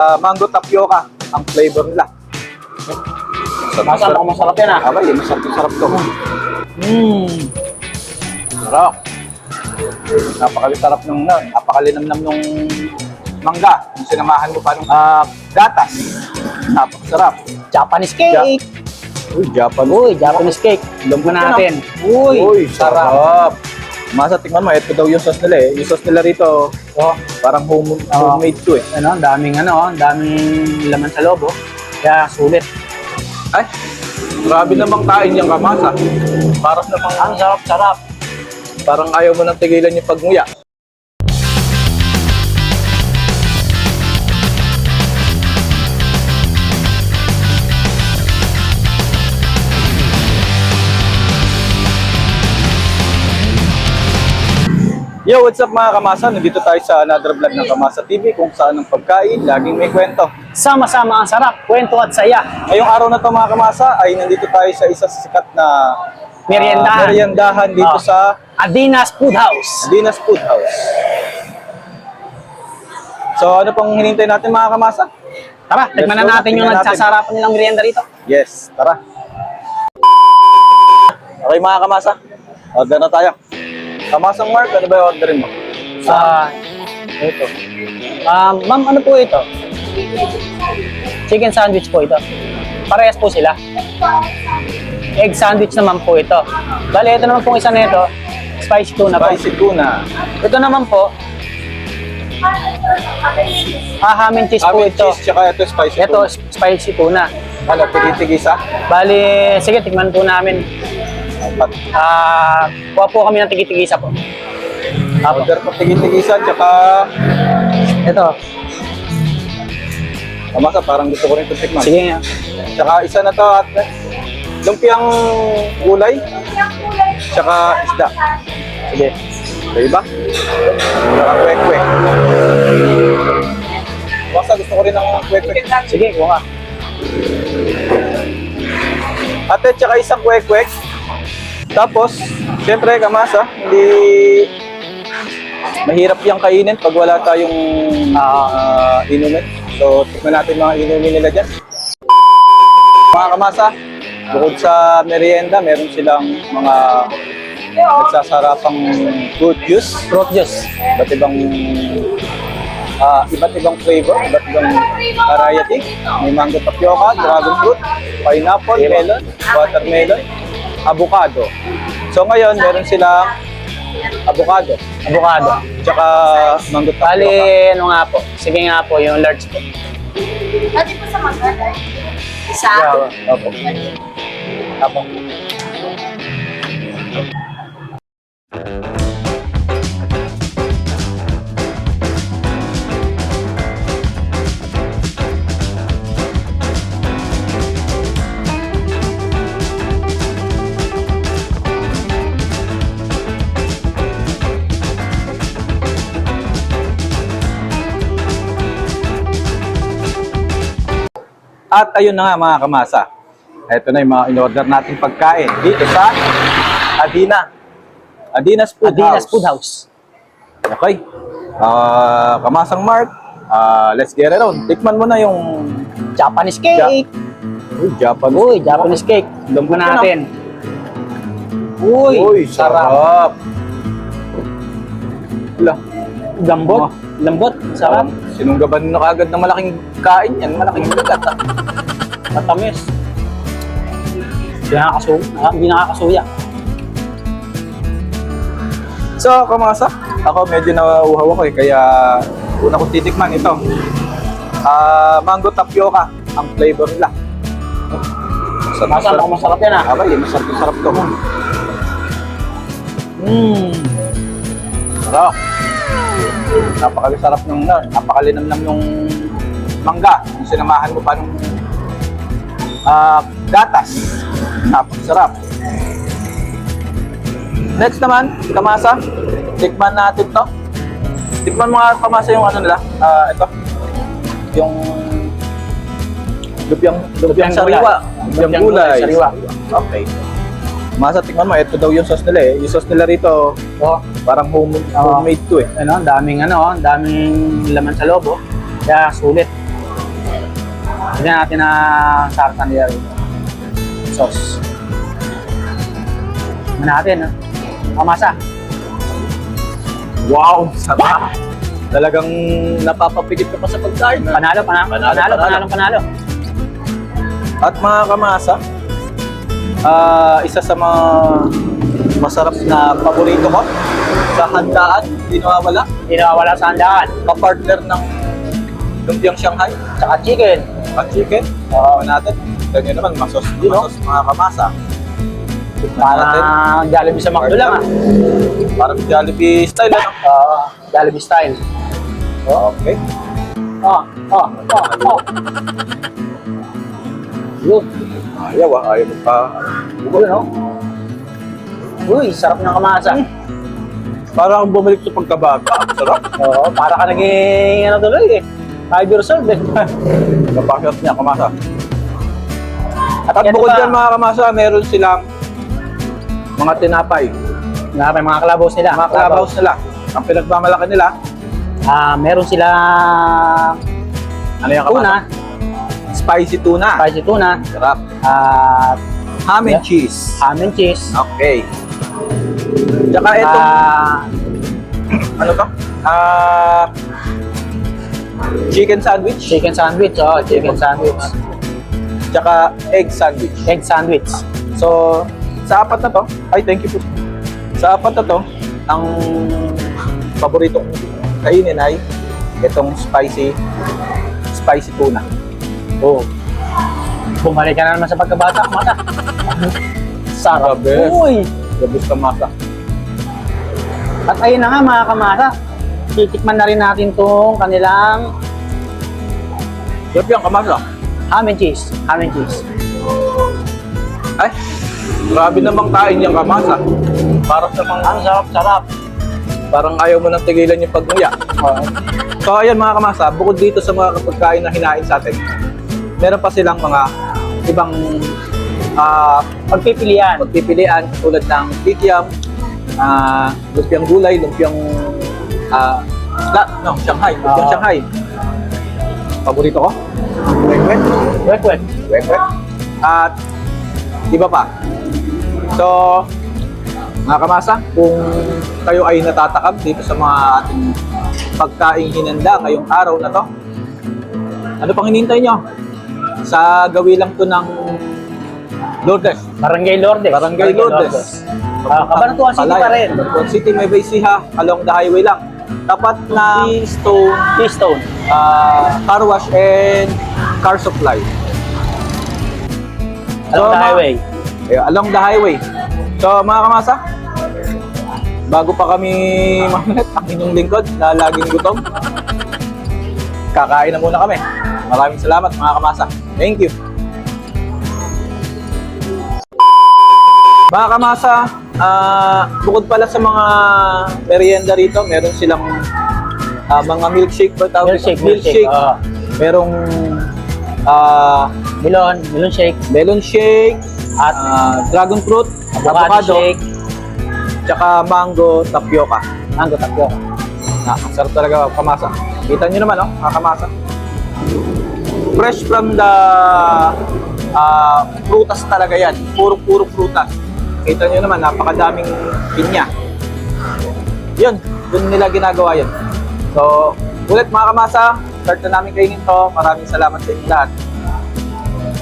Ah, mango tapioca ang flavor nila. Masarap, masarap yan ah. Abay, masarap masarap to. Mmm. Sarap. Napakalisarap nung nun. Napakalinamnam nung mangga. Yung sinamahan mo pa nung ah, gatas. Napakasarap. Japanese cake. Uy, Japan. Uy, Japanese cake. Lambot natin. Uy, Uy, sarap. Masa, tingnan mo, ito daw yung sauce nila eh. Yung sauce nila rito, Oh, parang home, Ah. homemade to eh. ano, ang daming ano, ang daming laman sa loob, oh. Kaya sulit. Ay, grabe namang kain yung kamasa. Parang namang, Ang sarap-sarap. parang ayaw mo nang tigilan yung pagmuya. Yo, what's up mga kamasa? Nandito tayo sa another vlog ng Kamasa TV kung saan ang pagkain laging may kwento. Sama-sama ang sarap, kwento at saya. Ngayong araw na to mga kamasa ay nandito tayo sa isa sa sikat na ah, Meriendahan. meriendahan dito Ah. sa Adinas Food House. Dinas Food House. So ano pang hinintay natin mga kamasa? Tara, tikman na natin yung nagsasarapan nilang merienda rito. Yes, tara. Okay mga kamasa, order na tayo. Kamasang Mark, ano ba yung orderin mo? Sa, ito. Um, ma'am, ano po ito? Chicken sandwich po ito. Parehas po sila. Egg sandwich naman po ito. Bale, ito naman pong isa nito, spicy tuna po. Spicy tuna. Ito naman po, ah, ham and cheese po Amin ito. cheese, tsaka ito spicy Ito, tuna. spicy tuna. Ano, tigitigisa? Bali, sige, tikman po namin. Apat. Ah, kuha po kami ng tigi-tigisa po. Apo. Order po tigitigisa, tsaka Ito, kamasa, parang gusto ko rin ito tikman. sige nga. Tsaka isa na to at lumpiang gulay, tsaka isda. Sige. Okay ba? Tsaka kwek-kwek. Basta gusto ko rin ng kwek-kwek. Sige, kuha. Ate, tsaka isang kwek-kwek. Tapos, syempre, kamasa, hindi mahirap yung kainin pag wala tayong ah, inumin. So, tikman natin mga inumin nila dyan. Mga kamasa, bukod sa merienda, meron silang mga nagsasarapang fruit juice, Fruit juice. iba't ibang ah, iba't ibang flavor, iba't ibang variety. May mango tapioca, dragon fruit, pineapple, melon, watermelon, avocado. So ngayon, meron silang avocado, Avocado. tsaka mango Bali, tapioca. ano nga po? Sige nga po, yung large po. Dati po sa mga Isa? Yeah, opo. Apo. At ayun na nga mga kamasa. Ito na yung mga in-order nating pagkain dito sa Adina. Adina's Food Adinas House. Food House. Okay. Ah, kamasang Mark, ah, let's get it on. Tikman mo na yung Japanese cake. Uy, Japan. Uy, Japanese cake. Lambot natin. Uy, Uy, sarap. Wala. Lambot. Lambot. Sarap. Sinunggaban na kagad ng malaking kain yan. Malaking bigat. ah. Matamis. Hindi nakakasuya. Hindi nakakasuya. So, kamasa, ako medyo nauuhaw ako eh, kaya una kong titikman ito. Ah, mango tapioca ang flavor nila. Masarap, Masarap, masarap yan ah. Abay, masarap masarap to. Mmm. Sarap. Napakalisarap nung nun. Napakalinamnam nung mangga. Yung sinamahan mo pa nung ah, gatas. Napakasarap. Next naman, kamasa. Tikman natin to. Tikman mo nga kamasa yung ano nila. Ah, ito. Yung lupyang, lupyang Lupyang sariwa. Lupyang gulay, sariwa. Okay. Masa, tikman mo. Ito daw yung sauce nila eh. Yung sauce nila rito, Oh, parang home, Ah. homemade to eh. ano, ang daming ano, ang daming laman sa loob, oh. Kaya sulit. Tignan natin ang sarsa nila rin. Sauce. Tignan natin, ha? Kamasa. Wow, sarap. Talagang napapapigit ka pa sa pagkain. ah. Panalo, panalo, panalo, Panalo, panalo, panalo. At mga kamasa, ah isa sa mga masarap na paborito ko sa handaan, hindi nawawala, Hindi nawawala sa handaan. kapartner ng lumpiang Shanghai Tsaka chicken. at chicken. Oo natin. Ganyan naman, masos, masos mga kamasa. Parang Jollibee sa McDo lang, ah. Parang Jollibee style, ano? Oo, Jollibee style. Okay. Oh, oh, oh, oh. Yun. Ayaw ah, ayaw pa. Yun, oh. Uy, sarap ng kamasa. Parang bumalik sa pagkabata. Sarap. Oo, para ka naging, ano tuloy eh. Five years old eh. Kapakit niya, kamasa. At, At bukod dyan mga kamasa, meron silang mga tinapay. yung mga kalabaws nila. Mga kalabaws nila. Ang pinagmamalaki nila, Ah, meron silang ano yung tuna, kamasa? Spicy tuna. spicy tuna, Sarap. at Ham and Yeah. cheese. ham and cheese. Okay. Tsaka ito, Ah, ano to? Ah, chicken sandwich. chicken sandwich, oh, chicken sandwich. Tsaka egg sandwich. Egg sandwich. So, sa apat na to, ay thank you po. Sa apat na to, ang paborito kong kainin ay itong spicy spicy tuna. Oh. Bumalik ka na naman sa pagkabata, mata. Sarap. Best. Uy! Gabos ka masa. At ayun na nga mga kamasa, titikman na rin natin tong kanilang Sarap yan, kamasa. ham and cheese. Ham and cheese. Ay, grabe namang kain yung kamasa. Parang sa mga, Ang sarap-sarap. parang ayaw mo nang tigilan yung pagmuya. So ayan mga kamasa, bukod dito sa mga pagkain na hinain sa atin, meron pa silang mga ibang ah Pagpipilian. pagpipilian tulad ng kikiam, ah lumpiang gulay, lumpiang ah isda, no, Shanghai, lumpiang Ah. Shanghai. Paborito ko. Wek-wek. Wait. Wek-wek. At iba pa. So, mga kamasa, kung kayo ay natatakam dito sa mga ating pagkaing hinanda ngayong araw na to, ano pang hinintay nyo? Sa gawi lang to ng Lourdes. Barangay Lourdes. Barangay Lourdes. Ah, Cabanatuan City pa rin. Cabanatuan City, may Baysiha, along the highway lang. Tapat na Stone Keystone. uh, car wash and car supply. Along the mga- highway. eh, along the highway. So mga kamasa, bago pa kami mamulat, ang inyong lingkod na laging gutom, kakain na muna kami. Maraming salamat mga kamasa. Thank you. Mga kamasa, ah, bukod pala sa mga merienda rito, meron silang ah, mga milkshake ba tawag? dito? Milkshake, milkshake. Ah, Merong ah, melon, melon shake. melon shake, At ah, dragon fruit, avocado avocado, shake. tsaka mango tapioca. Mango tapioca. Ang sarap talaga kamasa. Kita nyo naman, oh, mga kamasa. Fresh from the ah, prutas talaga yan. Puro-puro prutas. Kita nyo naman, napakadaming pinya. Yun, dun nila ginagawa yun. So, ulit mga kamasa, start na namin kainin to. Maraming salamat sa inyo lahat.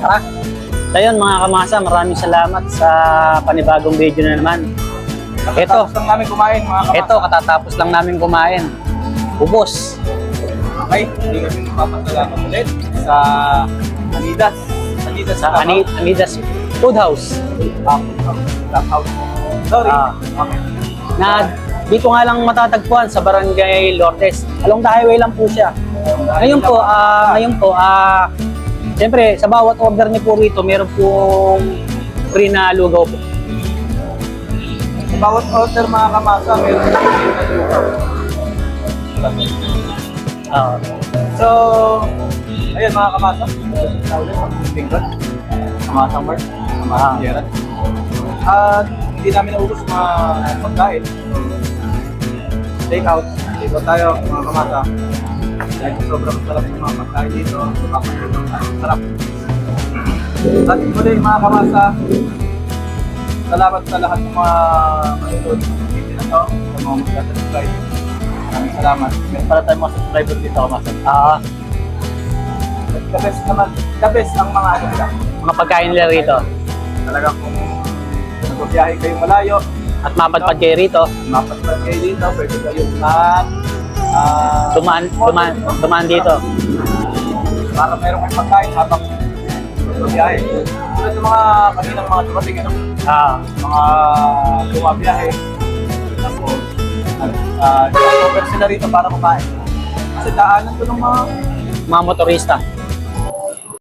Tara, So yun mga kamasa, maraming salamat sa panibagong video na naman. Ito, tapos lang namin kumain mga kamasa. ito, katatapos lang namin kumain. Ubos. Okay, hindi kami magpapasalamat ulit sa Anidas. Anidas Sa Ani- Anidas Food House. Um, house. Sorry. Ah. okay. Na dito nga lang matatagpuan sa Barangay Lourdes. Along the highway lang po siya. Ngayon po, ah, ngayon po, ah, Siyempre, sa bawat order niyo po rito, meron pong free na lugaw po. Sa bawat order mga kamasa, meron na Ah, So, ayun mga kamasa. Kamasa Mark. Ah. Sierra. At hindi namin naubos mga pagkain. Take out. Take out tayo mga kamasa. Dahil sobrang sarap ng mga pagkain dito. Napapanood ang sarap. At muli mga kamasa, salamat sa lahat ng mga manonood ng video na to, sa mga magsa-subscribe. Maraming salamat. Meron pala tayong mga subscriber dito, kamasa. Ah, the best naman, the best ang mga ano nila. mga pagkain nila rito. Talagang kung nagbabiyahe kayong malayo, At mapadpad kayo rito. mapatpad kayo dito, pwede kayong mag ah, Dumaan, dumaan, dumaan dito. para meron kayong pagkain habang nagbabiyahe. Tulad ng mga kaninang mga dumating, ano, Ah, mga bumabiyahe. Tapos, uh, uh, sila rito para kumain. Kasi daanan to ng mga mga motorista.